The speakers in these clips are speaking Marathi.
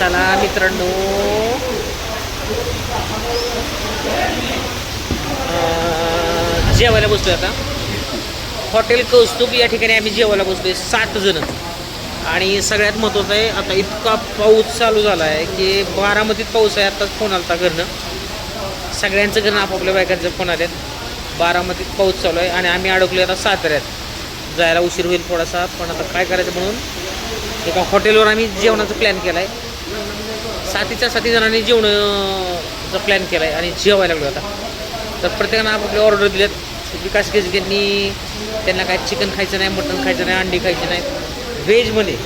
चला मित्रांनो. जेवायला बसतोय आता. हॉटेल कौस्तुभ या ठिकाणी आम्ही जेवायला बसतोय सात जण. आणि सगळ्यात महत्त्वाचं आहे आता इतका पाऊस चालू झाला आहे की बारामतीत पाऊस आहे आताच फोन आलता घरनं. सगळ्यांचं घरनं आपापल्या बायकांचे फोन आले बारामतीत पाऊस चालू आहे आणि आम्ही अडकलो आता साताऱ्यात. जायला उशीर होईल थोडासा पण आता काय करायचं म्हणून? एका हॉटेलवर आम्ही जेवणाचा प्लॅन केला आहे सातीच्या साती जणांनी जेवणाचा प्लॅन केला आहे आणि जेवायला लागलो आता. तर प्रत्येकानं आपापले ऑर्डर दिलेत. विकास केसगेंनी त्यांना काय चिकन खायचं नाही मटण खायचं नाही अंडी खायची नाही. व्हेजमध्ये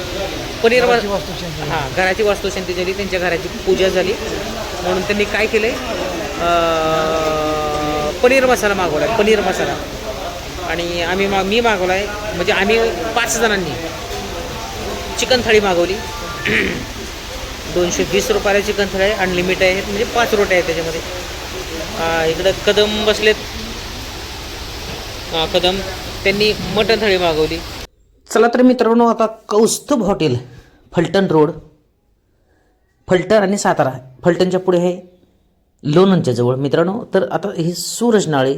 पनीर हां घराची वास्तुशांती झाली त्यांच्या घराची पूजा झाली. म्हणून त्यांनी काय केलं आहे पनीर मसाला मागवला आहे पनीर मसाला. आणि आम्ही मा मी मागवला आहे म्हणजे आम्ही पाच जणांनी चिकन थाळी मागवली. दोनशे वीस रुपयाची कंथळ आहे अनलिमिटेड आहे म्हणजे पाच रोटे आहेत त्याच्यामध्ये. इकडं कदम बसलेत. हा, कदम. त्यांनी मटण थाळी मागवली. चला तर मित्रांनो आता कौस्तुभ हॉटेल फलटण रोड. फलटण आणि सातारा. फलटणच्या पुढे आहे लोणंदच्या जवळ. मित्रांनो तर आता हे सूरज नाळे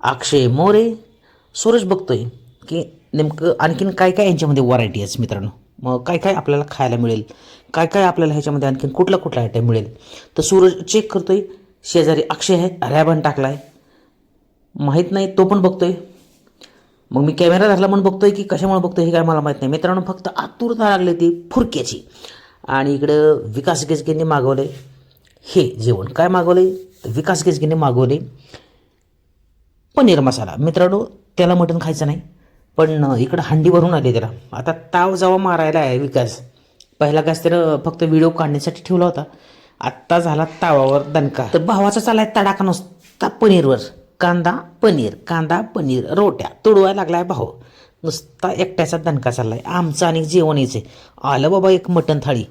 अक्षय मोरे. सूरज बघतोय की नेमकं आणखीन काय काय यांच्यामध्ये व्हरायटी आहे मित्रांनो? मग काय काय आपल्याला खायला मिळेल? काय काय आपल्याला ह्याच्यामध्ये आणखीन कुठला कुठला आयटम मिळेल? तर सूरज चेक करतो आहे शेजारी अक्षय आहे रॅबन टाकला आहे माहीत नाही तो पण बघतो आहे मग मी कॅमेरा धरला म्हणून बघतोय की कशामुळे बघतोय हे काय मला माहीत नाही. मित्रांनो फक्त आतुरता लागली ती फुरक्याची. आणि इकडं विकास गेजगेंनी मागवलं हे जेवण काय मागवलं विकास गेजगेंनी मागवले पनीर मसाला. मित्रांनो त्याला मटण खायचं नाही. पण इकडं हंडी भरून आली त्याला आता ताव जावा मारायला आहे विकास. पहिला कास तर फक्त व्हिडिओ काढण्यासाठी ठेवला होता. आत्ता झाला तावावर दणका. तर भावाचा चालाय तडाखा नुसता पनीरवर. कांदा पनीर कांदा पनीर रोट्या. तुडवायला लागलाय भाऊ. नुसता एकट्याचा दणका चाललाय. आमचं आणि जेवण यायचं आलं बाबा एक मटण थाळी.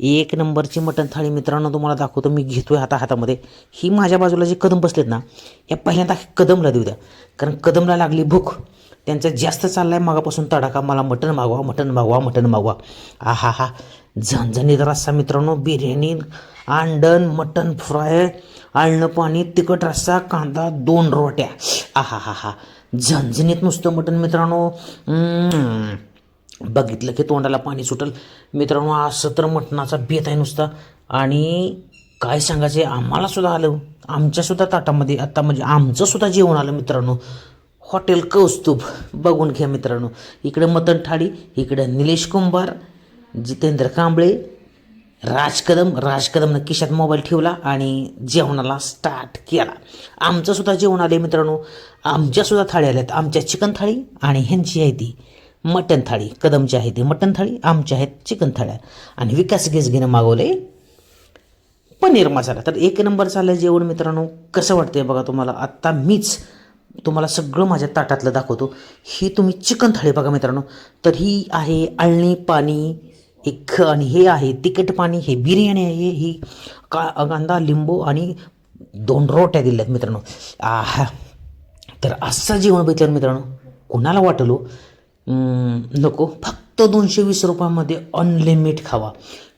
एक नंबरची मटण थाळी मित्रांनो तुम्हाला दाखवतो. मी घेतोय हाता हातामध्ये. ही माझ्या बाजूला जे कदम बसलेत ना या पहिल्यांदा कदमला देऊ द्या. कारण कदमला लागली भूक. त्यांचं जास्त चाललाय मागापासून तडाखा. मला मटण मागवा मटण मागवा मटण मागवा. आ हा. हा झणझणीत रस्सा मित्रांनो बिर्याणी अंडण मटण फ्राय आळणं पाणी तिखट रस्सा कांदा दोन रोट्या. आ हा हा. हा झणझणीत नुसतं मटण मित्रांनो. बघितलं की तोंडाला पाणी सुटल. मित्रांनो असं तर मटणाचा बेत आहे नुसता. आणि काय सांगायचे आम्हाला सुद्धा आलं. आमच्यासुद्धा ताटामध्ये आता म्हणजे आमचं सुद्धा जेवण आलं मित्रांनो. हॉटेल कौस्तुभ. बघून घ्या मित्रांनो. इकडे मतन थाळी इकडं निलेश कुंभार जितेंद्र कांबळे राज कदम राज कदमनं किशात मोबाईल ठेवला आणि जेवणाला स्टार्ट केला. आमचं सुद्धा जेवण आले मित्रांनो. आमच्यासुद्धा थाळी आल्यात. आमच्या चिकन थाळी आणि ह्यांची आहे ती मटन थाळी. कदमची आहे ती मटन थाळी आमच्या आहेत चिकन थाळ्या. आणि विकास गेसगीनं मागवले पनीर मसाला. तर एक नंबर चाललं जेवण मित्रांनो. कसं वाटतंय बघा तुम्हाला? आत्ता मीच तुम्हाला सगळं माझ्या ताटातलं दाखवतो. ही तुम्ही चिकन थाळी बघा मित्रांनो. तर ही आहे अळणी पाणी एक आणि हे आहे तिखट पाणी हे बिर्याणी आहे ही का कांदा लिंबू आणि दोन रोट्या दिल्यात मित्रांनो. आहा. तर असं जेवण बघितलं मित्रांनो कोणाला वाटलो? नको. फक्त दोनशे वीस रुपयामध्ये अनलिमिट खावा.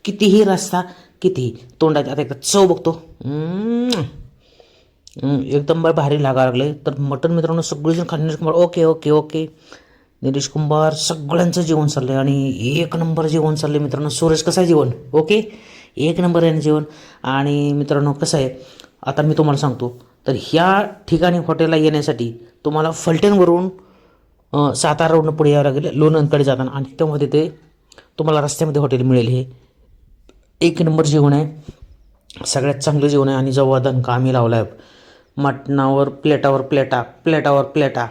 कितीही रस्ता कितीही तोंडात आता एकदा चव बघतो. एकदम बाय भारी लागा लागले. तर मटण मित्रांनो सगळेजण खाणे Nilesh Kumbhar okay okay okay. Nilesh Kumbhar सगळ्यांचं जेवण चाललंय आणि एक नंबर जेवण चाललं आहे मित्रांनो. सुरेश कसं आहे जेवण? ओके? एक नंबर आहे जेवण. आणि मित्रांनो कसं आहे? आता मी तुम्हाला सांगतो. तर ह्या ठिकाणी हॉटेलला येण्यासाठी तुम्हाला फलटणवरून सातारावरून पुढे यावं लागेल लोणंदकडे जाताना. आणि त्यामध्ये ते तुम्हाला रस्त्यामध्ये हॉटेल मिळेल. हे एक नंबर जेवण आहे. सगळ्यात चांगलं जेवण आहे. आणि जेव्हा दणका आम्ही लावला आहे मटणावर प्लेटावर प्लेटा प्लेटावर प्लेटा.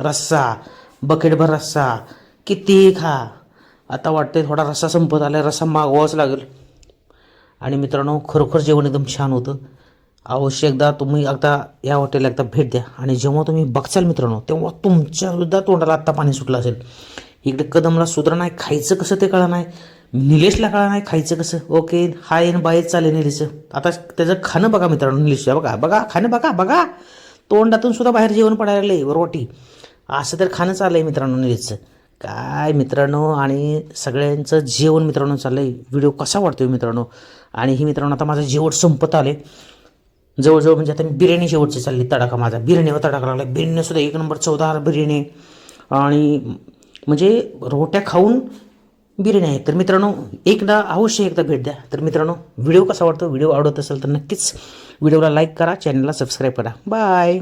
रस्सा बकेटभर रस्सा. कितीही खा. आता वाटते थोडा रस्सा संपत आला रस्सा मागवावाच लागेल. आणि मित्रांनो खरोखर जेवण एकदम छान होतं. अवश्य एकदा तुम्ही एकदा या हॉटेलला एकदा भेट द्या. आणि जेव्हा तुम्ही बघचाल मित्रांनो तेव्हा तुमच्यासुद्धा तोंडाला आत्ता पाणी सुटलं असेल. इकडे कदमला सुधरा नाही खायचं कसं ते कळा नाही. निलेशला कळा नाही खायचं कसं? ओके हाय आणि बाहेर चालेल निलेशचं आता त्याचं खाणं बघा मित्रांनो निलेशचं बघा बघा खाणं बघा बघा. तोंडातून सुद्धा बाहेर जेवण पडायला लागले रोटी असं तर खाणं चाललं आहे मित्रांनो निलेशचं काय मित्रांनो आणि सगळ्यांचं जेवण मित्रांनो चाललं आहे व्हिडिओ कसा वाटतोय मित्रांनो? आणि ही मित्रांनो आता माझं जेवण संपत आले जवळजवळ म्हणजे आता मी बिर्याणी शेवटची चालली तडाखा माझा. बिर्याणीवर तडाखा लागला बिर्याणीसुद्धा एक नंबर चौदा बिर्याणी. आणि म्हणजे रोट्या खाऊन बिर्याणी आहे तर मित्रांनो एकदा अवश्य एकदा भेट द्या. तर मित्रांनो व्हिडिओ कसा वाटतो? व्हिडिओ आवडत असेल तर नक्कीच व्हिडिओला लाईक करा चॅनलला सबस्क्राईब करा. बाय